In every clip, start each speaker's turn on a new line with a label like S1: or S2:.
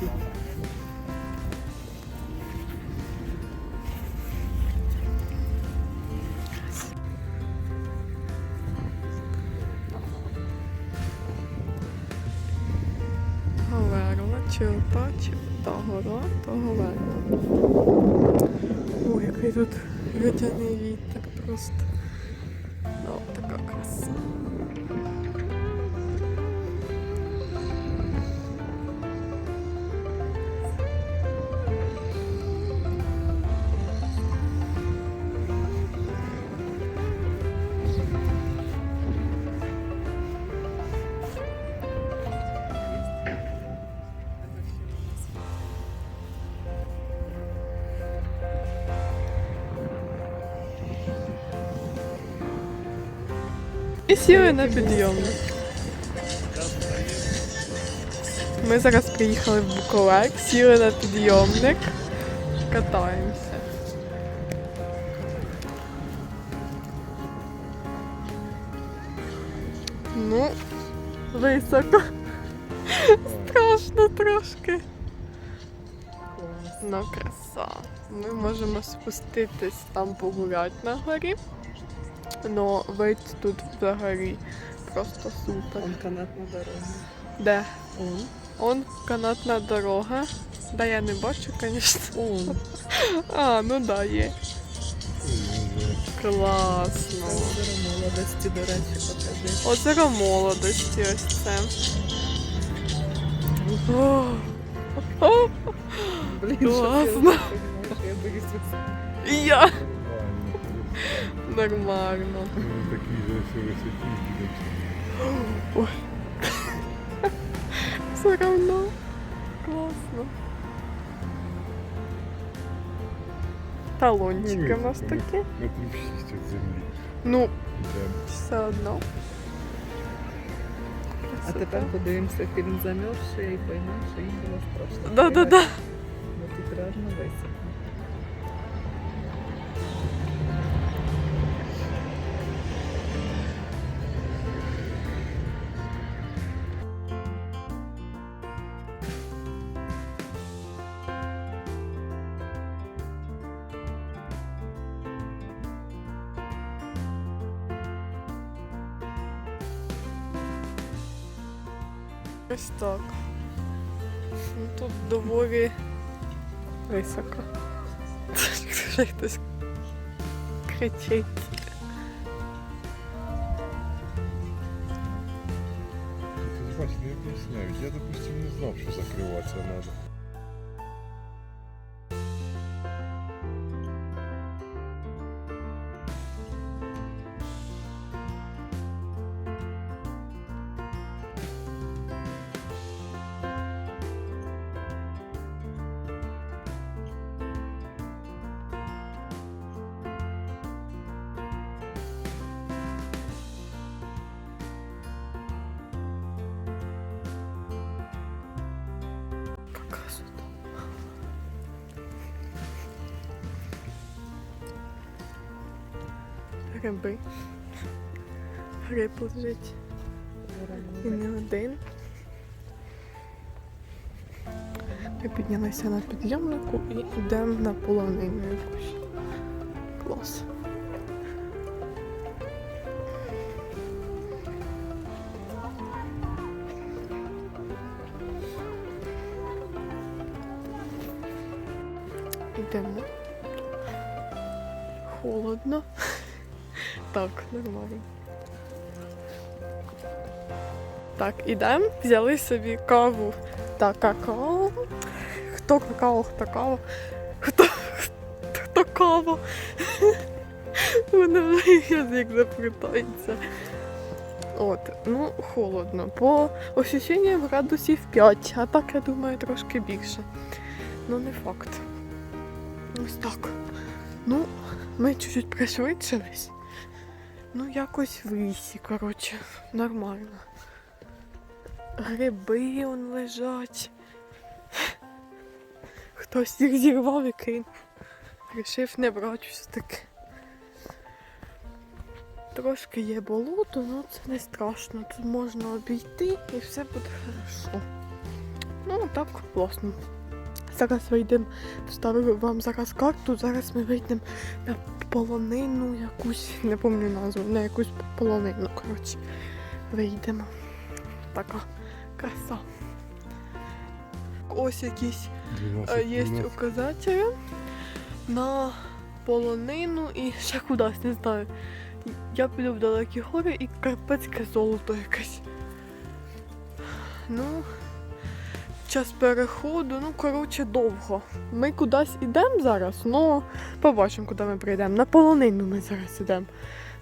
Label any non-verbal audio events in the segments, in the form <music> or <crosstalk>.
S1: Говерла, чи ота, чи та гора, то говерла. Ой, який тут водяний вітер просто. І сіли на підйомник. Ми зараз приїхали в Буковек, сіли на підйомник, катаємося. Ну, високо. Страшно трошки. Ну, краса. Ми можемо спуститись там погуляти на горі. Но вид тут взагалі просто супер.
S2: Он канатна дорога.
S1: Де?
S2: Он.
S1: Он канатна дорога. Да я не бачу, звісно.
S2: Он. <laughs>
S1: А, ну да, є. Класно.
S2: Озеро молодості, до речі, покажи.
S1: Озеро молодості ось це. О, о,
S2: Блін, <gasps>
S1: Класно.
S2: що ти розумієш, я боюсь висоти.
S1: і я. Нормально.
S3: Такі же все високі.
S1: Все равно. Класно. Талончики у нас такі.
S3: Метрів шість від землі.
S1: Ну,
S3: Йдемо.
S1: все одно.
S2: А тепер подивимося фільм «Замерзші» і поймемо, що їм було страшно.
S1: Да-да-да.
S2: Ну тут реально високо.
S1: Ось так. Ну, тут доволі високо. Вже хтось кричить.
S3: Бачиш, не об'ясняють. Я, допустим, не знав, що закриватися треба.
S1: Гриби. Гриб лежить. І не один. Ми піднялися на підйомнику і йдемо на полонину якусь. Клас. Йдемо. Холодно. Так, нормально. Так, ідемо, взяли собі каву та какао. Хто какао, хто кава. Хто, хто кава. Вже язик заплітається. От, ну, холодно. По ощущенням градусів 5, а так, я думаю, трошки більше. Ну, не факт. Ось так. Ну, ми чуть-чуть пришвидшились. Ну, якось в лісі, коротше, нормально. Гриби он лежать. Хтось їх зірвав і кинув. Рішив не брати все-таки. Трошки є болото, але це не страшно. Тут можна обійти і все буде хорошо. Ну, так, класно. Зараз вийдемо, вставлю вам зараз карту, зараз ми вийдемо на полонину якусь, не пам'ятаю назву, на якусь полонину, коротше. Вийдемо. Така краса. Ось якісь е, є указателі на полонину і ще кудись, не знаю. Я піду в далекі гори і карпатське золото якесь. Ну, час переходу, ну, коротше, довго. Ми кудись йдемо зараз, ну побачимо, куди ми прийдемо. На полонину ми зараз йдемо.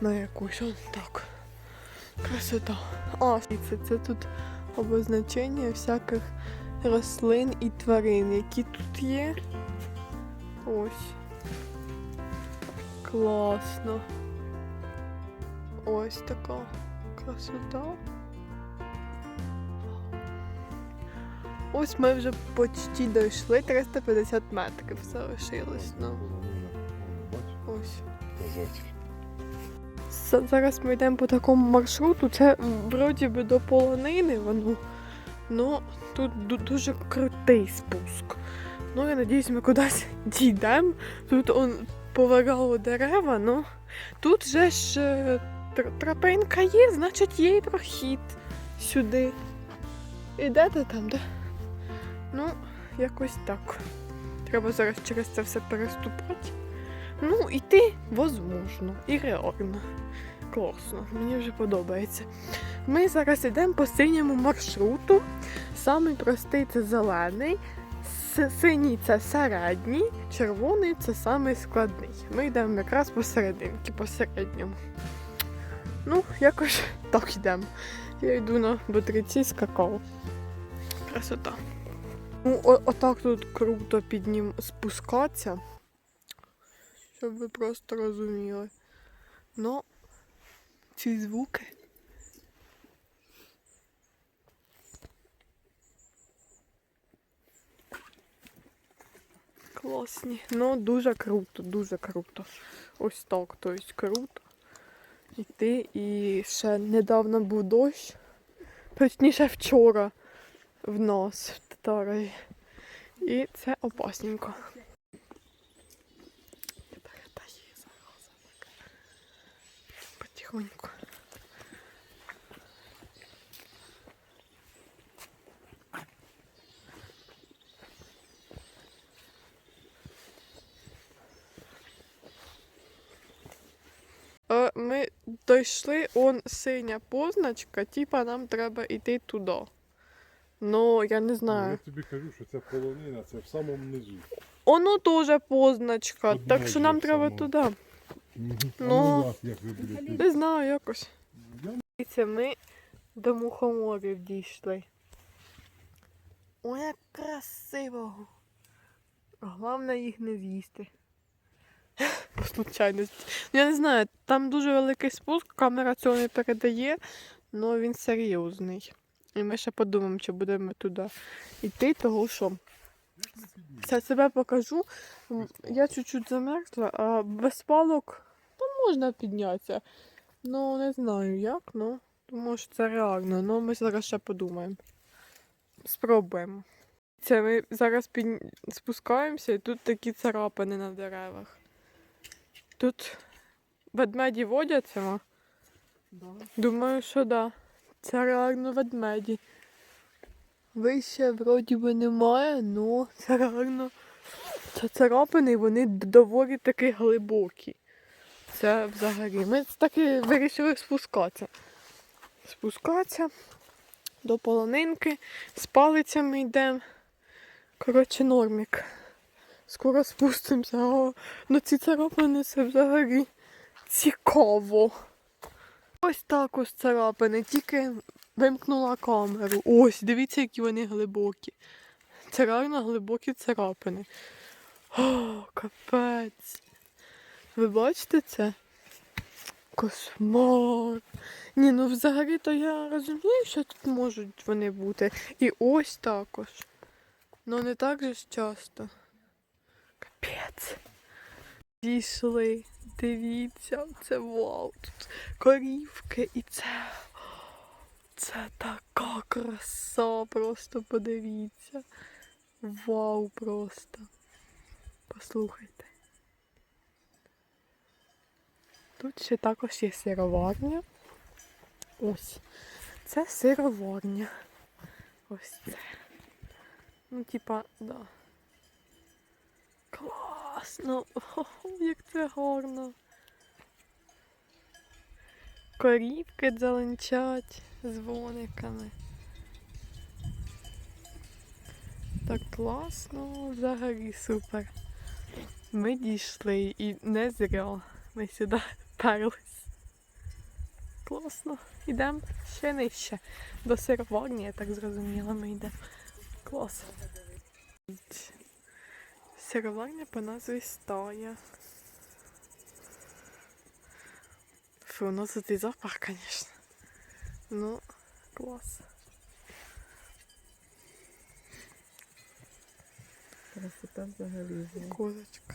S1: На якусь ось так. Красота. А, це, це тут обозначення всяких рослин і тварин, які тут є. Ось. Класно. Ось така красота. Ось ми вже почти дійшли 350 метрів залишилось. Ну, ось. Зараз ми йдемо по такому маршруту. Це вроді би до полонини воно. Ну, тут дуже крутий спуск. Ну, я надіюсь, ми кудись дійдемо. Тут он повирало дерева, ну тут же ж е, тропинка є, значить є і прохід сюди. Ідете там, де? Ну, якось так. Треба зараз через це все переступати. Ну, іти возможно і реально. Класно, мені вже подобається. Ми зараз йдемо по синьому маршруту. Самий простий це зелений, синій це середній, червоний це самий складний. Ми йдемо якраз посерединки, посередньому. Ну, якось так йдемо. Я йду на бодриці з какао. Красота. Ну, отак тут круто під ним спускатися. Щоб ви просто розуміли. Ну, ці звуки. Класні. Ну, дуже круто, дуже круто. Ось так, тобто круто. Йти і ще недавно був дощ. Точніше вчора в нас, Татарові. І це опасненько. Потихоньку. Е, Ми дійшли, он синя позначка, типа нам треба йти туди. Ну, я не знаю.
S3: Я тобі кажу, що це полонина, це в самому низу.
S1: Оно теж позначка,
S3: Тут
S1: так що нам треба
S3: самого.
S1: туди.
S3: Ну,
S1: Ну,
S3: у вас як ви будете?
S1: Не знаю якось.
S3: Я
S1: Дивіться, ми до мухоморів дійшли. Ой, як красиво. Головне їх не з'їсти. <laughs> По случайності. Ну, Я не знаю, там дуже великий спуск, камера цього не передає, але він серйозний. І ми ще подумаємо, чи будемо туди йти, того що. Це себе покажу. Я чуть-чуть замерзла, а без палок то можна піднятися. Ну, не знаю як, ну. Думаю, що це реально. Ну, ми зараз ще подумаємо. Спробуємо. Це ми зараз під... спускаємося і тут такі царапини на деревах. Тут ведмеді водяться.
S2: Да.
S1: Думаю, що да. Це реально ведмеді. Вище вроді би немає, але це реально. Це царапини, вони доволі таки глибокі. Це взагалі. Ми таки вирішили спускатися. Спускатися до полонинки, з палицями йдемо. Коротше, нормік. Скоро спустимося. Ну ці царапини це взагалі цікаво. Ось так ось царапини, тільки вимкнула камеру. Ось, дивіться, які вони глибокі. Це реально глибокі царапини. О, капець. Ви бачите це? Кошмар. Ні, ну взагалі-то я розумію, що тут можуть вони бути. І ось також. Ну не так же ж часто. Капець. Дійшли. Дивіться, це вау. Тут корівки і це. Це така краса, просто подивіться. Вау просто. Послухайте. Тут ще також є сироварня. Ось. Це сироварня. Ось це. Ну, типа, да. Класно! О, <laughs> як це гарно. Корівки дзеленчать з вониками. Так класно, взагалі супер. Ми дійшли і не зря. Ми сюди перлись. Класно. Йдемо ще нижче. До сироварні, я так зрозуміла, ми йдемо. Клас. Сироварня по назві стая. Фу, ну тут і запах, конечно. Ну, клас.
S2: Красота взагалі.
S1: Козочка.